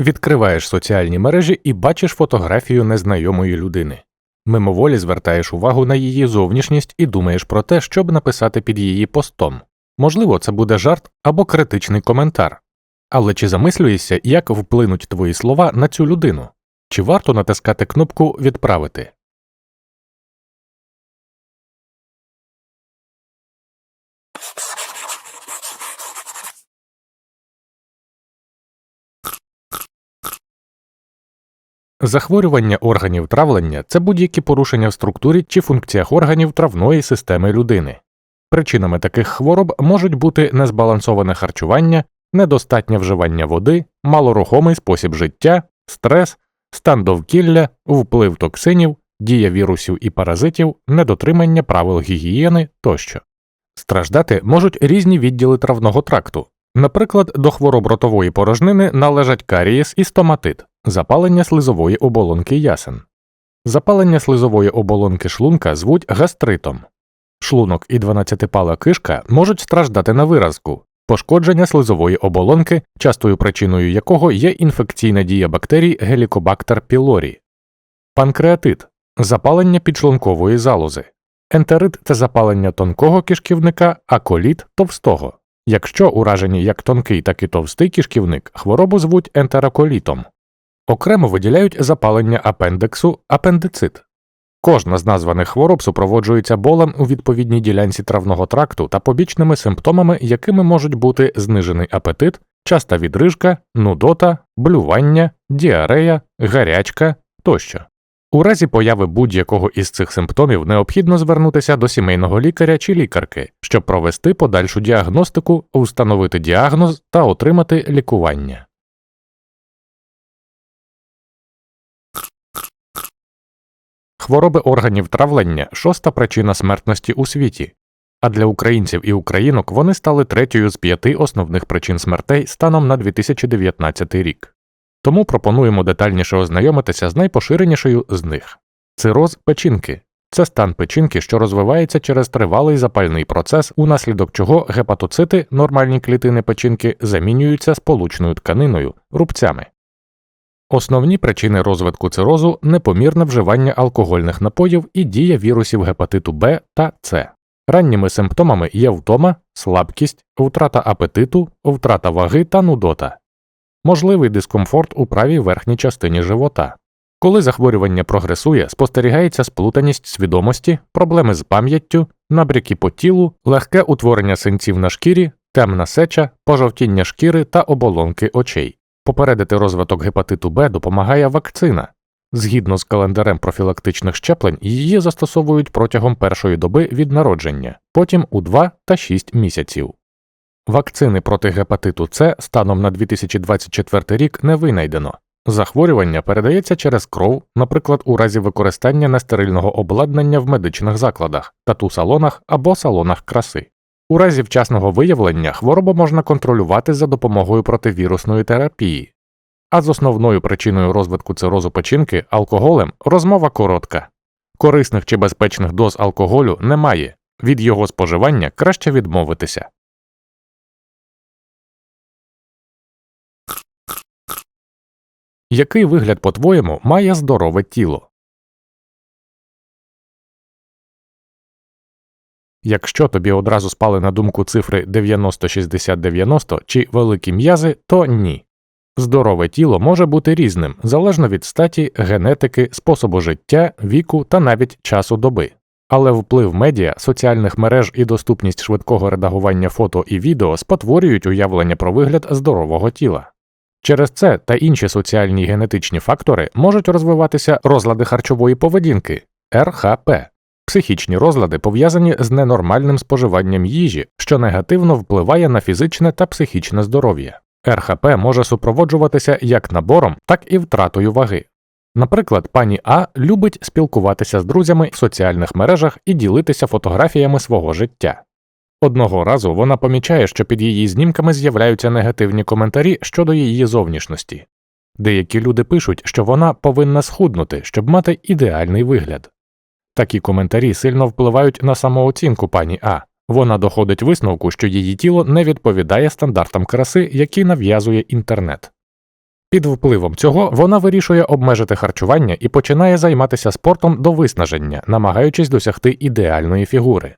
Відкриваєш соціальні мережі і бачиш фотографію незнайомої людини. Мимоволі звертаєш увагу на її зовнішність і думаєш про те, щоб написати під її постом. Можливо, це буде жарт або критичний коментар. Але чи замислюєшся, як вплинуть твої слова на цю людину? Чи варто натискати кнопку Відправити? Захворювання органів травлення це будь-які порушення в структурі чи функціях органів травної системи людини. Причинами таких хвороб можуть бути незбалансоване харчування, недостатнє вживання води, малорухомий спосіб життя, стрес, стан довкілля, вплив токсинів, дія вірусів і паразитів, недотримання правил гігієни тощо. Страждати можуть різні відділи травного тракту. Наприклад, до хвороб ротової порожнини належать карієс і стоматит, запалення слизової оболонки ясен. Запалення слизової оболонки шлунка звуть гастритом. Шлунок і 12-пала кишка можуть страждати на виразку, пошкодження слизової оболонки, частою причиною якого є інфекційна дія бактерій Helicobacter pylori. Панкреатит запалення підшлункової залози. Ентерит це запалення тонкого кишківника, а коліт товстого. Якщо уражені як тонкий, так і товстий кишківник, хворобу звуть ентероколітом. Окремо виділяють запалення апендексу апендицит. Кожна з названих хвороб супроводжується болем у відповідній ділянці травного тракту та побічними симптомами, якими можуть бути знижений апетит, часта відрижка, нудота, блювання, діарея, гарячка тощо. У разі появи будь-якого із цих симптомів необхідно звернутися до сімейного лікаря чи лікарки, щоб провести подальшу діагностику, установити діагноз та отримати лікування. Хвороби органів травлення шоста причина смертності у світі, а для українців і українок вони стали третьою з п'яти основних причин смертей станом на 2019 рік. Тому пропонуємо детальніше ознайомитися з найпоширенішою з них цироз печінки. Це стан печінки, що розвивається через тривалий запальний процес, унаслідок чого гепатоцити, нормальні клітини печінки, замінюються сполучною тканиною, рубцями. Основні причини розвитку цирозу непомірне вживання алкогольних напоїв і дія вірусів гепатиту Б та С. Ранніми симптомами є втома, слабкість, втрата апетиту, втрата ваги та нудота, можливий дискомфорт у правій верхній частині живота. Коли захворювання прогресує, спостерігається сплутаність свідомості, проблеми з пам'яттю, набряки по тілу, легке утворення синців на шкірі, темна сеча, пожовтіння шкіри та оболонки очей. Попередити розвиток гепатиту Б допомагає вакцина. Згідно з календарем профілактичних щеплень, її застосовують протягом першої доби від народження, потім у 2 та 6 місяців. Вакцини проти гепатиту С станом на 2024 рік не винайдено. Захворювання передається через кров, наприклад, у разі використання нестерильного обладнання в медичних закладах, тату-салонах або салонах краси. У разі вчасного виявлення хворобу можна контролювати за допомогою противірусної терапії, а з основною причиною розвитку цирозу печінки алкоголем розмова коротка. Корисних чи безпечних доз алкоголю немає, від його споживання краще відмовитися. Який вигляд, по-твоєму, має здорове тіло? Якщо тобі одразу спали на думку цифри 90-60-90 чи великі м'язи, то ні. Здорове тіло може бути різним залежно від статі, генетики, способу життя, віку та навіть часу доби. Але вплив медіа, соціальних мереж і доступність швидкого редагування фото і відео спотворюють уявлення про вигляд здорового тіла. Через це та інші соціальні і генетичні фактори можуть розвиватися розлади харчової поведінки РХП, психічні розлади пов'язані з ненормальним споживанням їжі, що негативно впливає на фізичне та психічне здоров'я. РХП може супроводжуватися як набором, так і втратою ваги. Наприклад, пані А любить спілкуватися з друзями в соціальних мережах і ділитися фотографіями свого життя. Одного разу вона помічає, що під її знімками з'являються негативні коментарі щодо її зовнішності. Деякі люди пишуть, що вона повинна схуднути, щоб мати ідеальний вигляд. Такі коментарі сильно впливають на самооцінку пані А. Вона доходить висновку, що її тіло не відповідає стандартам краси, які нав'язує інтернет. Під впливом цього вона вирішує обмежити харчування і починає займатися спортом до виснаження, намагаючись досягти ідеальної фігури.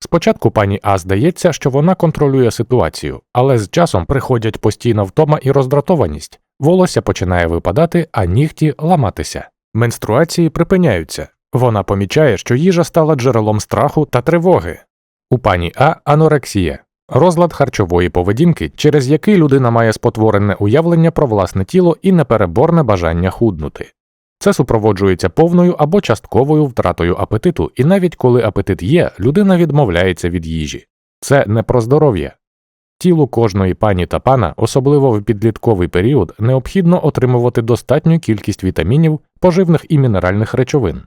Спочатку пані А здається, що вона контролює ситуацію, але з часом приходять постійна втома і роздратованість, волосся починає випадати, а нігті ламатися. Менструації припиняються. Вона помічає, що їжа стала джерелом страху та тривоги. У пані А анорексія розлад харчової поведінки, через який людина має спотворене уявлення про власне тіло і непереборне бажання худнути. Це супроводжується повною або частковою втратою апетиту, і навіть коли апетит є, людина відмовляється від їжі. Це не про здоров'я. Тілу кожної пані та пана, особливо в підлітковий період, необхідно отримувати достатню кількість вітамінів, поживних і мінеральних речовин.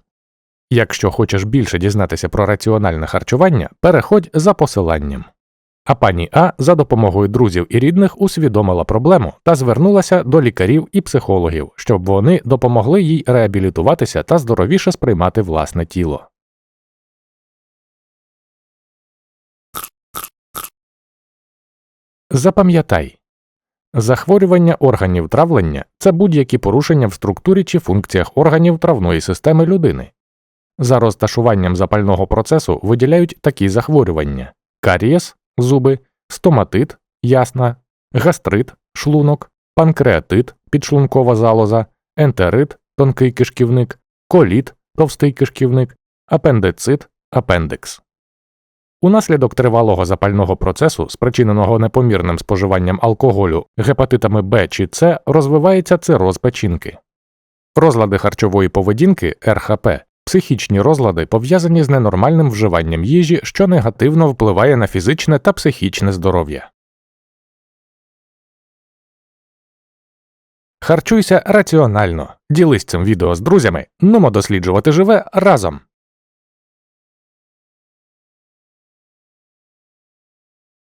Якщо хочеш більше дізнатися про раціональне харчування, переходь за посиланням. А пані А за допомогою друзів і рідних усвідомила проблему та звернулася до лікарів і психологів, щоб вони допомогли їй реабілітуватися та здоровіше сприймати власне тіло. Запам'ятай захворювання органів травлення це будь-які порушення в структурі чи функціях органів травної системи людини. За розташуванням запального процесу виділяють такі захворювання карієс зуби, стоматит, ясна, гастрит, шлунок, панкреатит, підшлункова залоза, ентерит, тонкий кишківник, коліт, товстий кишківник, апендицит, апендикс. Унаслідок тривалого запального процесу, спричиненого непомірним споживанням алкоголю, гепатитами Б чи С, розвивається цироз печінки. Розлади харчової поведінки РХП психічні розлади пов'язані з ненормальним вживанням їжі, що негативно впливає на фізичне та психічне здоров'я. Харчуйся раціонально. Ділись цим відео з друзями. Нумо досліджувати живе разом.